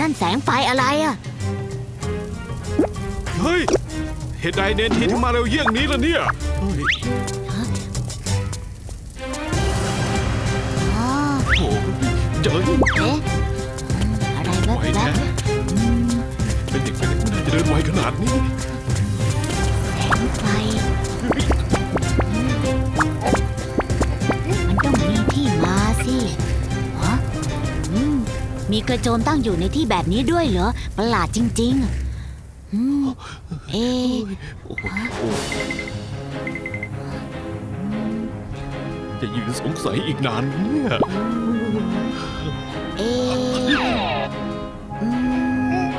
นั่นแสงไฟอะไรอะเฮ้ย เหตุใดเนนทีถึงมาเร็วเยี่ยงนี้ล่ะเนี่ยเฮ้ยอ๋อ โอ้ยเจ๋ยเอ๊ะอืมอะไรแวไวบแท้ๆอืมเป็นเด็กเป็นเด็กไม่น่าจะเดินไวขนาดนี้ มมีกระโจมตั้งอยู่ในที่แบบนี้ด้วยเหรอ ประหลาดจริงๆอืมเอ๊ะโอ้โหโอ้จะยืนสงสัยอีกนานไหมเนี่ยเอ๊ะอืม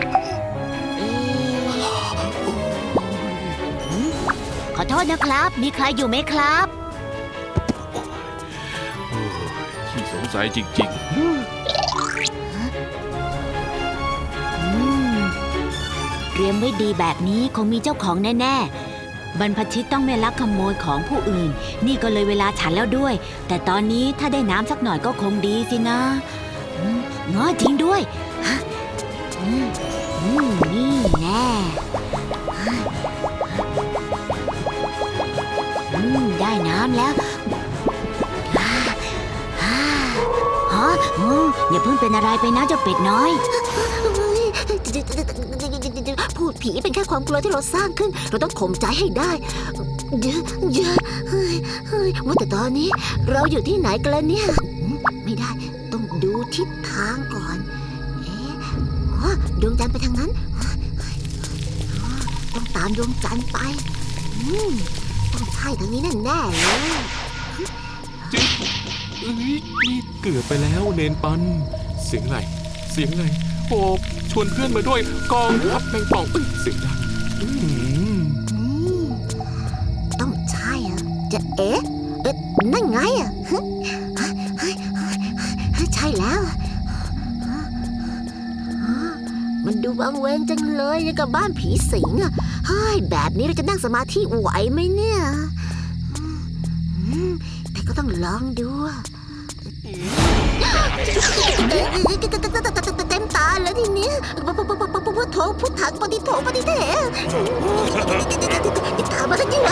เอ๊ะอืมขอโทษนะครับ มีใครอยู่ไหมครับโอ้ยขี้สงสัยจริงอื รียมไว้ดีแบบนี้คงมีเจ้าของแน่ๆ บรรพชิตต้องไม่ลักขโมยของผู้อื่น นี่ก็เลยเวลาฉันแล้วด้วย แต่ตอนนี้ถ้าได้น้ำสักหน่อยก็คงดีสินะอืมง้อจริงด้วยฮะอืมอืมนี่แน่อืมได้น้ำแล้วอ่าอ่าฮะอืมอย่าเพิ่งเป็นอะไรไปนะเจ้าเป็ดน้อย พูดผีเป็นแค่ความกลัวที่เราสร้างขึ้น เราต้องข่มใจให้ได้เยอะเยอะเฮ้ยเฮ้ยว่าแต่ตอนนี้เราอยู่ที่ไหนกันแล้วเนี่ยอืมไม่ได้ ต้องดูทิศทางก่อน เอ๊ะอ๋อดวงจันทร์ไปทางนั้นอ๋อต้องตามดวงจันทร์ไปอืมต้องใช่ทางนี้แน่ๆเลยจิ๊บเอ้ยนี่เกือบไปแล้วเนนปัน เสียงอะไร เสียงอะไร โอ้ชวนเพื่อนมาด้วยกองทัพแมงป่องเอ้ยเสียงดังต้องใช่อะจะเอ๊ะเอ๊ะนั่นไงอะฮะฮะฮะฮะใช่แล้ว มันดูวังเวงจังเลยย่างกับบ้านผีสิงอะเฮ้ยแบบนี้เราจะนั่งสมาธิไหวไหมเนี่ยอืมแต่ก็ต้องลองดูอะ เต็มตาแล้วทีนี้ยพุทโธพุทธังปฏิโถปฏิเถอย่าตามมาที่ไร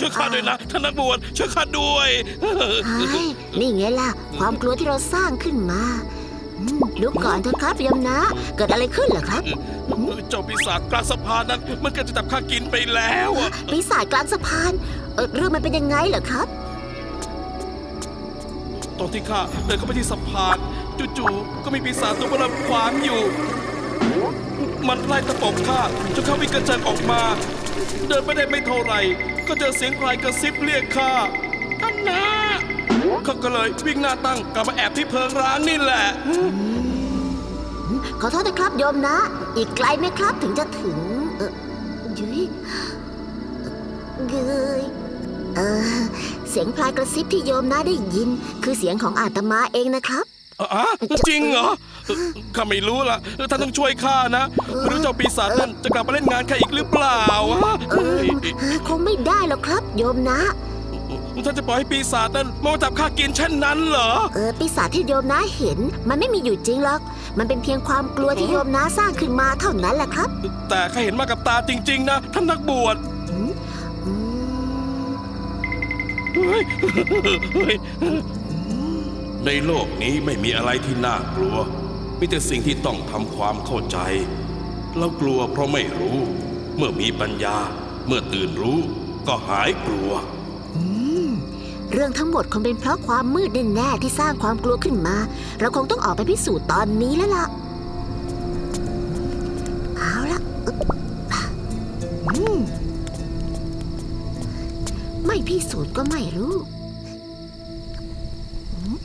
ช่วยข้าด้วยนะท่านนักบวชช่วยข้าด้วยนี่ไงล่ะ ความกลัวที่เราสร้างขึ้นมาอืมดูก่อนเถอะครับยมนะ เกิดอะไรขึ้นเหรอครับเจ้าปีศาจกลางสะพานนั้น มันก็จะจับข้ากินไปแล้วปีศาจกลางสะพานเอ่อเรื่องมันเป็นยังไงเหรอครับ ตอนที่ข้าเดินเข้าไปที่สะพานจู่ๆก็มีปีศาจตัวเบลอขวางอยู่ มันไล่ตะปบข้าจนข้าวิ่งกระเจิงออกมา เดินไม่ได้ไม่เท่าไหร่ ก็เจอเสียงพลายกระซิบเรียกข้าท่านนะข้าก็เลยวิ่งหน้าตั้งกลับมาแอบที่เพิงร้างนี่แหละ ขอโทษนะครับโยมนะ อีกไกลไหมครับถึงจะถึง เออยุยเกยเออ เสียงพลายกระซิบที่โยมนะได้ยิน คือเสียงของอาตมาเองนะครับ อะจริงเหรอข้าไม่รู้ล่ะท่านต้องช่วยข้านะไม่รู้เจ้าปีศาจนั่นจะกลับมาเล่นงานข้าอีกหรือเปล่าวะเออคงไม่ได้หรอกครับ โยมนะ ท่านจะปล่อยให้ปีศาจนั่นมาจับข้ากินเช่นนั้นเหรอ เออปีศาจที่โยมนะเห็น มันไม่มีอยู่จริงหรอก มันเป็นเพียงความกลัวที่โยมนะสร้างขึ้นมาเท่านั้นแหละครับ แต่ข้าเห็นมากับตาจริง ๆ นะ ท่านนักบวช ในโลกนี้ไม่มีอะไรที่น่ากลัว มีแต่สิ่งที่ต้องทำความเข้าใจ เรากลัวเพราะไม่รู้ เมื่อมีปัญญา เมื่อตื่นรู้ ก็หายกลัว เรื่องทั้งหมดคงเป็นเพราะความมืดแน่ๆที่สร้างความกลัวขึ้นมา เราคงต้องออกไปพิสูจน์ตอนนี้แล้วล่ะ เอาละอืม พิสูจน์ก็ไม่รู้อืม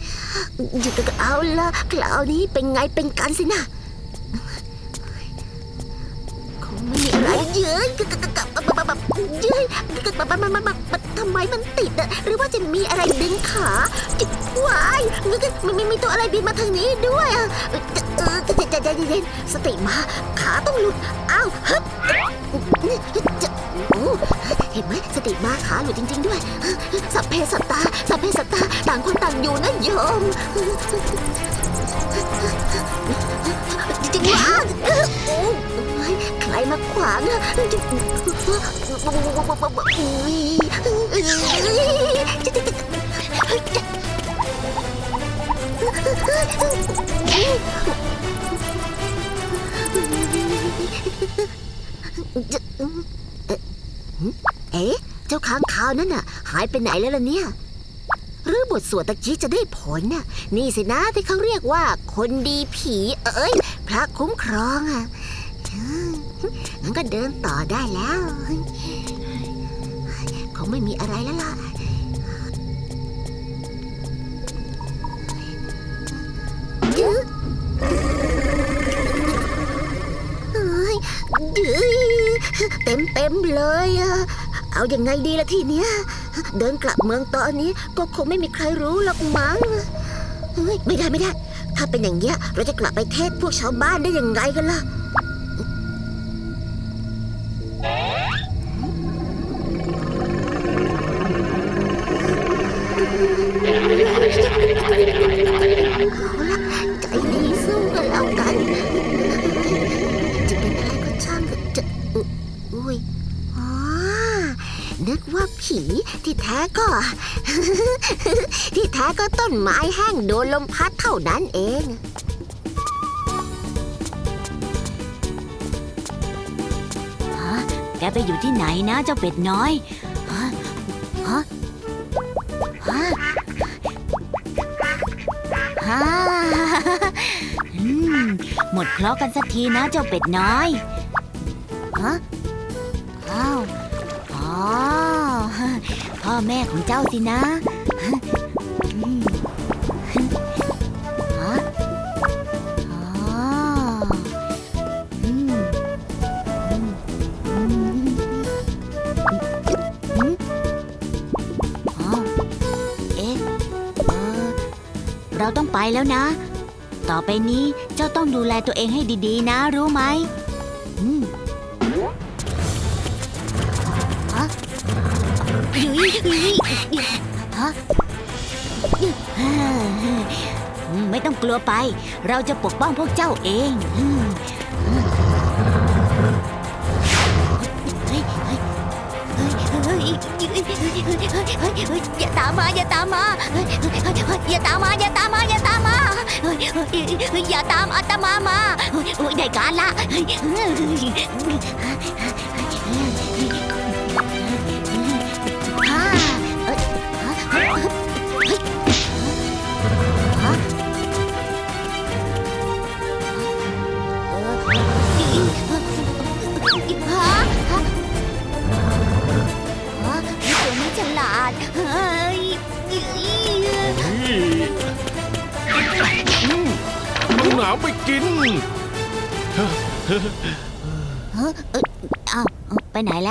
เอาละคราวนี้เป็นไงเป็นกันสินะคงไม่มีอะไรเย้ยเย้ยทำไมมันติดอะหรือว่าจะมีอะไรดึงขาวายมีมีมีตัวอะไรบินมาทางนี้ด้วยอะ ใจใจใจเย็นสติมาขาต้องหลุดอ้าวฮึบจะโอ้เห็นไหมสติมาขาหลุดจริง ๆ ด้วย สัพเพสัตตา สัพเพสัตตา ต่างคนต่างอยู่นะโยมจริงๆว่าโอ้ใครมาขวางอะ เอ๊ะ เจ้าค้างคาวนั่นน่ะ หายไปไหนแล้วล่ะเนี่ย หรือบทสวดตะกี้จะได้ผลน่ะ นี่สินะที่เขาเรียกว่า คนดีผีเอ้ย พระคุ้มครองอะงั้นก็เดินต่อได้แล้ว คงไม่มีอะไรแล้วล่ะ เต็มเต็มๆเลยอะเอาอยัางไงดีล่ะทีเนี้ย เดินกลับเมืองตอนนี้ก็คงไม่มีใครรู้หรอกมั้งไม่ได้ไม่ได้ ถ้าเป็นอย่างเงี้ย เราจะกลับไปเทศพวกชาวบ้านได้ยังไงกันล่ะเที่แท้ก็ ที่แท้ก็ต้นไม้แห้งโดนลมพัดเท่านั้นเองแกไปอยู่ที่ไหนนะเจ้าเป็ดน้อยฮะฮะฮะฮะอืมหมดเคราะห์กันสักทีนะเจ้าเป็ดน้อยฮะ พ่อแม่ของเจ้าสินะอืมฮะอ๋ออืมอืมอืมอ๋อเอ๊ะเออเราต้องไปแล้วนะ ต่อไปนี้เจ้าต้องดูแลตัวเองให้ดีๆ นะ รู้ไหม อืม ฮะไม่ต้องกลัวไป เราจะปกป้องพวกเจ้าเองอย่าตามมาอย่าตามมาอย่าตามมาอย่าตามมาอย่าตามมาอย่าตามอาตมามาได้การละ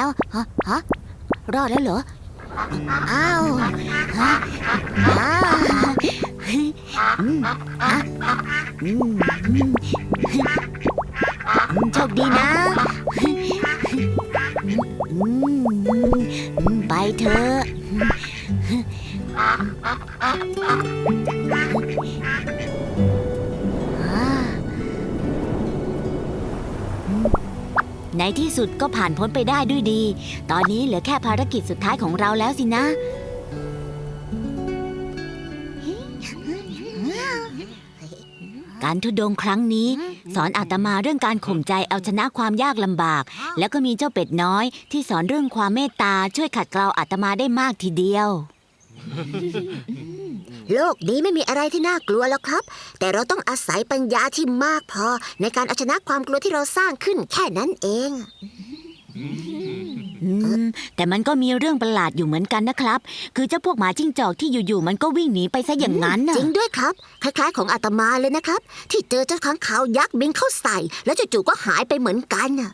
แล้วฮะฮะรอดแล้วเหรอ อ้าวฮะอ้าวอืมฮะอืมอืมโชคดีนะอืมอืมไปเถอะ ในที่สุดก็ผ่านพ้นไปได้ด้วยดี ตอนนี้เหลือแค่ภารกิจสุดท้ายของเราแล้วสินะ การทุดงครั้งนี้ สอนอาตมาเรื่องการข่มใจเอาชนะความยากลำบาก แล้วก็มีเจ้าเป็ดน้อยที่สอนเรื่องความเมตตาช่วยขัดเกลาอาตมาได้มากทีเดียว โลกนี้ไม่มีอะไรที่น่ากลัวแล้วครับ แต่เราต้องอาศัยปัญญาที่มากพอ ในการเอาชนะความกลัวที่เราสร้างขึ้นแค่นั้นเองอืมแต่มันก็มีเรื่องประหลาดอยู่เหมือนกันนะครับ คือเจ้าพวกหมาจิ้งจอกที่อยู่ๆมันก็วิ่งหนีไปซะอย่างนั้นน่ะจริงด้วยครับ คล้ายๆ ของอาตมาเลยนะครับ ที่เจอเจ้าค้างคาวยักษ์บินเข้าใส่ แล้วจู่ๆก็หายไปเหมือนกันน่ะ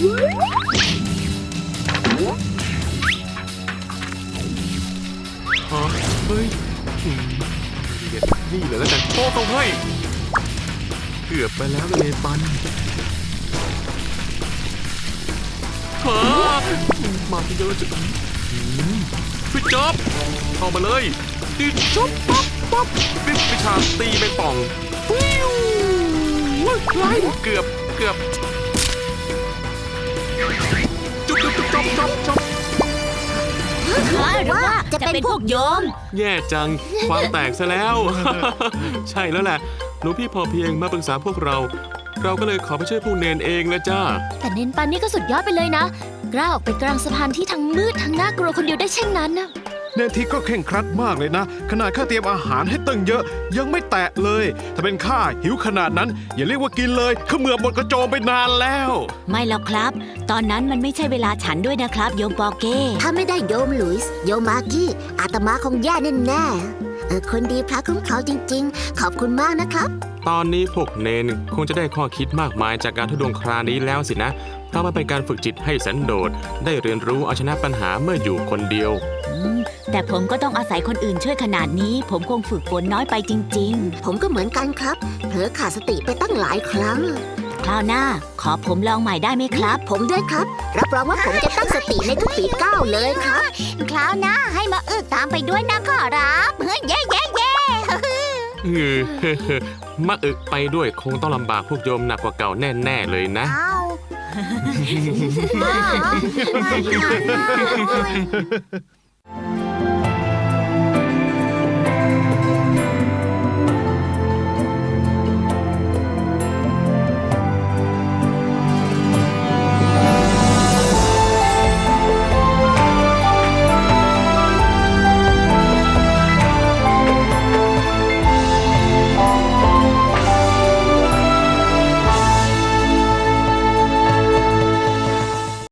ฮะเฮ้ยอืมเดี๋ยวนี่เลยแล้วกันโอ้ต้องให้ เกือบไปแล้วนะเลปันฮะมาทีเดียวจะอืมพี่จ๊อบเข้ามาเลยตีจ๊อบป๊บป๊บวิวิชาตีแมงป่องฟิวว้ายเกือบเกือบ หรือว่าจะเป็นพวกโยม แย่จัง ความแตกซะแล้ว ใช่แล้วแหละ หลวงพี่พอเพียงมาปรึกษาพวกเรา เราก็เลยขอไปช่วยพวกเนนเองนะจ้า แต่เน้นปันนี่ก็สุดยอดไปเลยนะ กล้าออกไปกลางสะพานที่ทั้งมืดทั้งน่ากลัวคนเดียวได้เช่นนั้นนะ เนนทิก็เข่งครัดมากเลยนะ ขนาดข้าเตรียมอาหารให้ตั้งเยอะ ยังไม่แตะเลย ถ้าเป็นข้าหิวขนาดนั้น อย่าเรียกว่ากินเลยเขมือบหมดกระโจมไปนานแล้ว ไม่หรอกครับ ตอนนั้นมันไม่ใช่เวลาฉันด้วยนะครับ โยมปอเก้ถ้าไม่ได้โยมหลุยส์โยมมาร์กี้อาตมาคงแย่แน่ๆเออคนดีพระคุ้มเขาจริง ๆ ขอบคุณมากนะครับ ตอนนี้พวกเนนคงจะได้ข้อคิดมากมายจากการทุดงครานี้แล้วสินะ เพราะมันเป็นการฝึกจิตให้สันโดษ ได้เรียนรู้เอาชนะปัญหาเมื่ออยู่คนเดียวอืม แต่ผมก็ต้องอาศัยคนอื่นช่วยขนาดนี้ ผมคงฝึกฝนน้อยไปจริง ผมก็เหมือนกันครับ เผลอขาดสติไปตั้งหลายครั้ง ๆ คราวหน้า ขอผมลองใหม่ได้ไหมครับ ผมด้วยครับ รับรองว่าผมจะตั้งสติในทุกฝีก้าวเลยครับ คราวหน้าให้มาอึกตามไปด้วยนะขอรับเฮ้ยเย้เย้เย้เออ มาอึไปด้วยคงต้องลำบากพวกโยมหนักกว่าเก่าแน่ ๆ เลยนะ เอา Música